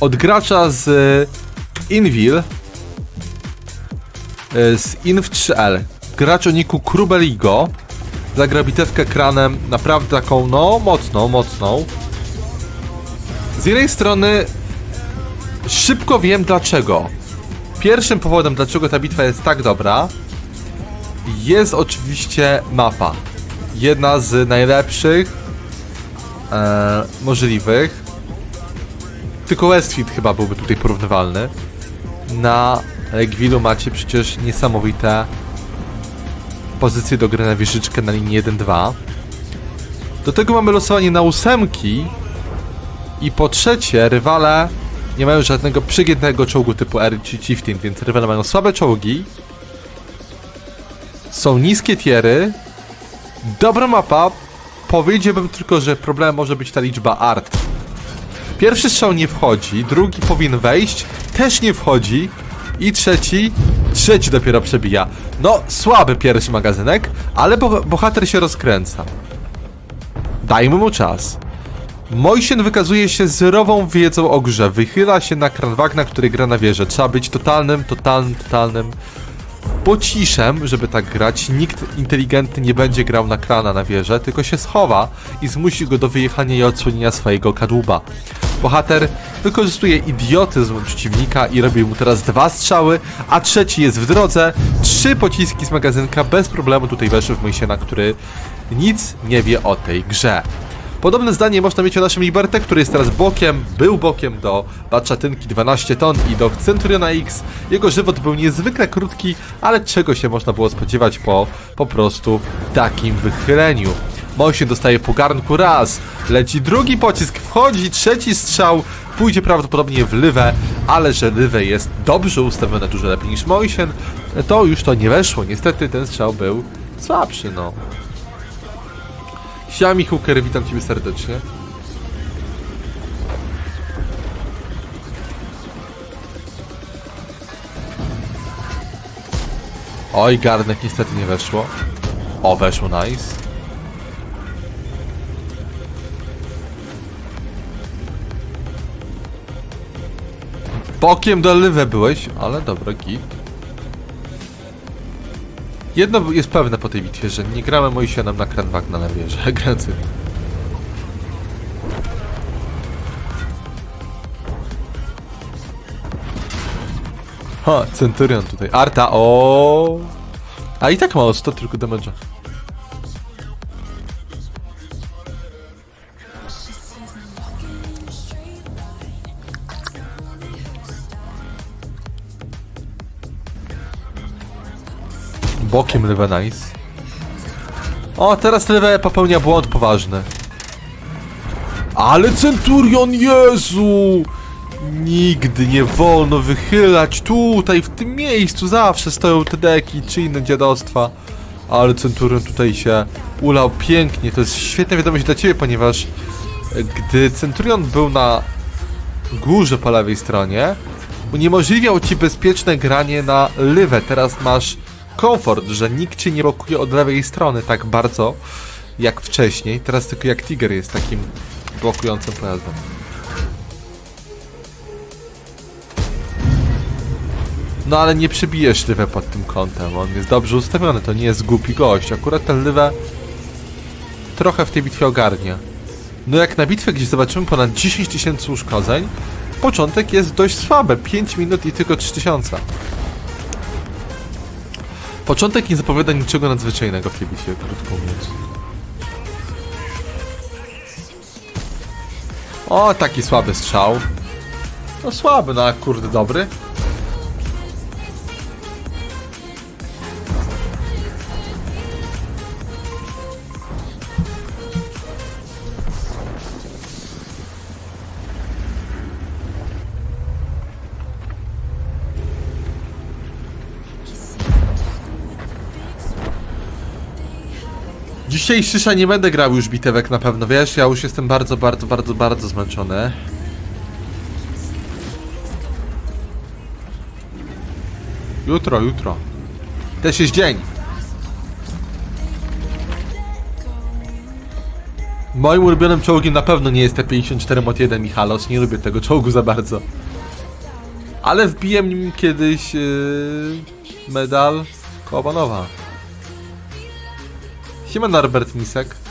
od gracza z e, Invil e, z Inv 3L. Gracz o niku Krubeligo zagra bitewkę kranem naprawdę taką, no, mocną, mocną. Z jednej strony szybko wiem dlaczego. Pierwszym powodem, dlaczego ta bitwa jest tak dobra, jest oczywiście mapa. Jedna z najlepszych e, możliwych. Tylko Westfield chyba byłby tutaj porównywalny. Na Legwilu macie przecież niesamowite pozycje do gry na wieżyczkę na linii 1-2. Do tego mamy losowanie na ósemki. I po trzecie, rywale nie mają żadnego przygiętego czołgu typu R czy Chieftain, więc rywale mają słabe czołgi. Są niskie tiery. Dobra mapa. Powiedziałbym tylko, że problemem może być ta liczba art. Pierwszy strzał nie wchodzi, drugi powinien wejść, też nie wchodzi i trzeci, trzeci dopiero przebija. No, słaby pierwszy magazynek, ale bo bohater się rozkręca. Dajmy mu czas. Mojsien wykazuje się zerową wiedzą o grze. Wychyla się na kran Wagna, który gra na wieżę. Trzeba być totalnym, totalnym, totalnym pociszem, żeby tak grać. Nikt inteligentny nie będzie grał na krana na wieżę, tylko się schowa i zmusi go do wyjechania i odsłonienia swojego kadłuba. Bohater wykorzystuje idiotyzm przeciwnika i robi mu teraz dwa strzały, a trzeci jest w drodze. Trzy pociski z magazynka bez problemu tutaj weszły w Mojsiena, który nic nie wie o tej grze. Podobne zdanie można mieć o naszym Liberte, który jest teraz bokiem, był bokiem do Baczatynki 12 ton i do Centuriona X. Jego żywot był niezwykle krótki, ale czego się można było spodziewać po po prostu takim wychyleniu. Mosie dostaje po garnku raz, leci drugi pocisk, wchodzi trzeci strzał, pójdzie prawdopodobnie w lywę, ale że lywę jest dobrze ustawione, dużo lepiej niż Moisien, to już to nie weszło. Niestety ten strzał był słabszy, no. Siami Hooker, witam Ciebie serdecznie. Oj, garnek niestety nie weszło. O, weszło, nice. Bokiem do lywę byłeś, ale dobra, git. Jedno jest pewne po tej bitwie, że nie grałem Moisienem na Kranwagna na wieżę. Gręcy. Ha, Centurion tutaj. Arta, o. A i tak mało, 100 tylko damage'a. Bokiem lewe nice. O, teraz lewe popełnia błąd poważny. Ale Centurion, Jezu! Nigdy nie wolno wychylać tutaj, w tym miejscu zawsze stoją te deki czy inne dziadostwa. Ale Centurion tutaj się ulał pięknie. To jest świetna wiadomość dla ciebie, ponieważ gdy Centurion był na górze po lewej stronie, uniemożliwiał ci bezpieczne granie na lywę. Teraz masz komfort, że nikt cię nie blokuje od lewej strony tak bardzo jak wcześniej. Teraz tylko jak Tiger jest takim blokującym pojazdem. No ale nie przebijesz Lywę pod tym kątem, on jest dobrze ustawiony, to nie jest głupi gość. Akurat ten Lywę trochę w tej bitwie ogarnia. No jak na bitwę, gdzie zobaczymy ponad 10 tysięcy uszkodzeń, początek jest dość słaby, 5 minut i tylko 3000. Początek nie zapowiada niczego nadzwyczajnego w tej krótko mówiąc. O, taki słaby strzał. No słaby, no kurde dobry. Dzisiaj Szysza nie będę grał już bitewek na pewno, wiesz? Ja już jestem bardzo, bardzo, bardzo, bardzo zmęczony. Jutro, jutro. Też jest dzień. Moim ulubionym czołgiem na pewno nie jest T-54 Mod 1 Michalos, nie lubię tego czołgu za bardzo. Ale wbiłem nim kiedyś yy, medal Kołabanowa. Siema Norbert Misek.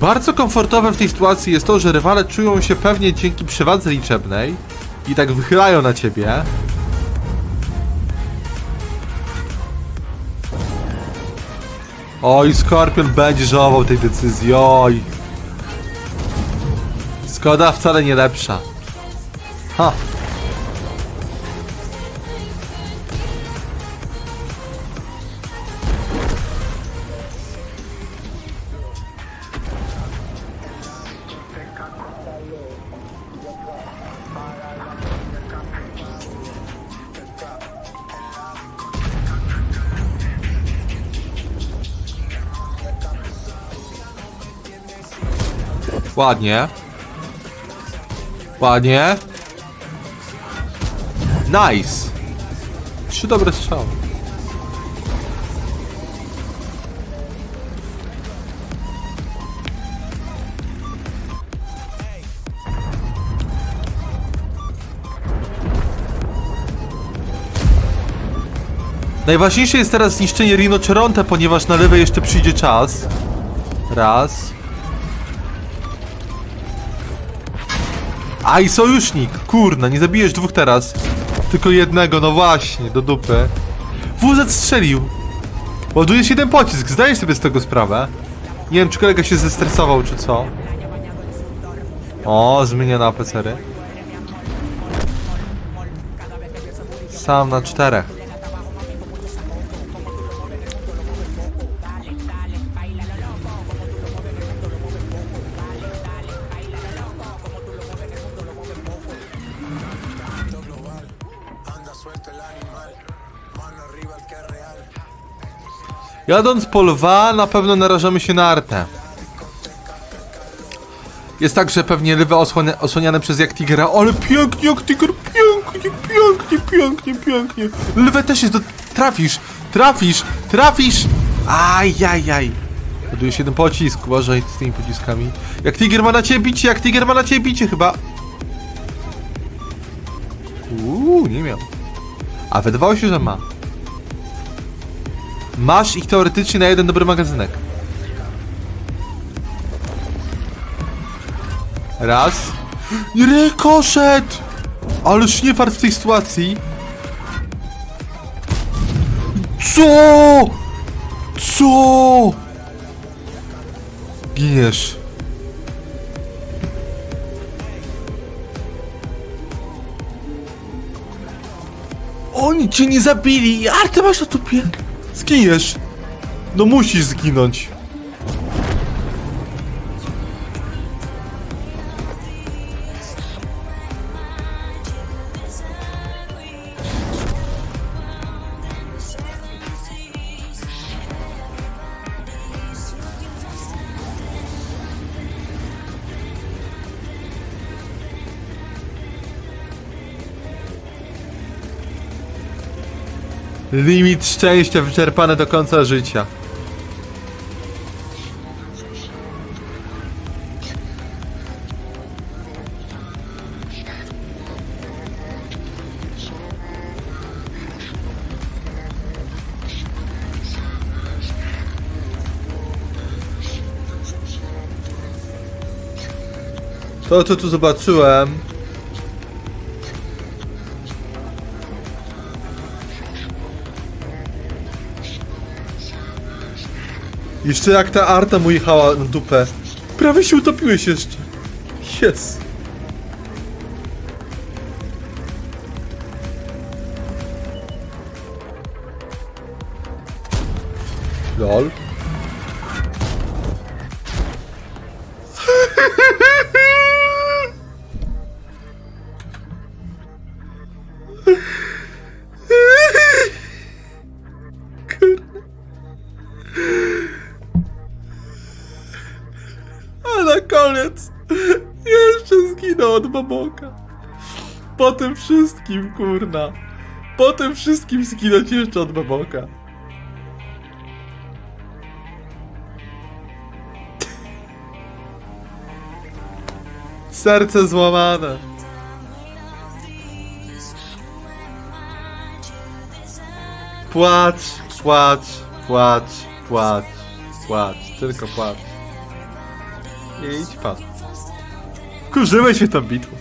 Bardzo komfortowe w tej sytuacji jest to, że rywale czują się pewnie dzięki przewadze liczebnej i tak wychylają na ciebie. Oj, Skorpion będzie żałował tej decyzji, oj. Skoda wcale nie lepsza. Ha. Ładnie. Ładnie. Nice. Trzy dobre strzały. Najważniejsze jest teraz zniszczenie Rinoceronte, ponieważ na lewej jeszcze przyjdzie czas. Raz. Aj, sojusznik! Kurna, nie zabijesz dwóch teraz. Tylko jednego, no właśnie, do dupy. WZ strzelił. Ładujesz jeden pocisk, zdajesz sobie z tego sprawę. Nie wiem, czy kolega się zestresował, czy co. O, zmienia na APCry. Sam na czterech. Jadąc po lwa, na pewno narażamy się na artę. Jest tak, że pewnie lwy osłania, osłaniane przez jak tigera, ale pięknie jak tiger, pięknie, pięknie, pięknie, pięknie. Lwę też jest do... Trafisz, trafisz, trafisz! Ajajaj. Ładuje się jeden pocisk, uważaj z tymi pociskami. Jak tiger ma na ciebie bicie, jak tiger ma na ciebie bicie chyba. Uuu, nie miał. A wydawało się, że ma. Masz ich teoretycznie na jeden dobry magazynek. Raz. Rykoszet! Ależ nie fart w tej sytuacji. Co? Co? Giniesz. Oni cię nie zabili! A masz na tupie! Zginiesz! No musisz zginąć. Limit szczęścia wyczerpany do końca życia. To, co tu zobaczyłem, Jeszcze jak ta arta mu jechała na dupę. Prawie się utopiłeś jeszcze. Jest. Lol. Koniec! Jeszcze zginął od baboka. Po tym wszystkim, kurna. Po tym wszystkim zginąć jeszcze od baboka. Serce złamane. Płacz, płacz, płacz, płacz, płacz, tylko płacz. I idź pan. Wkurzyłeś się tą bitwą.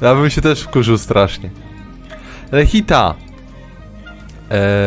Ja bym się też wkurzył strasznie. Rehita. Eee,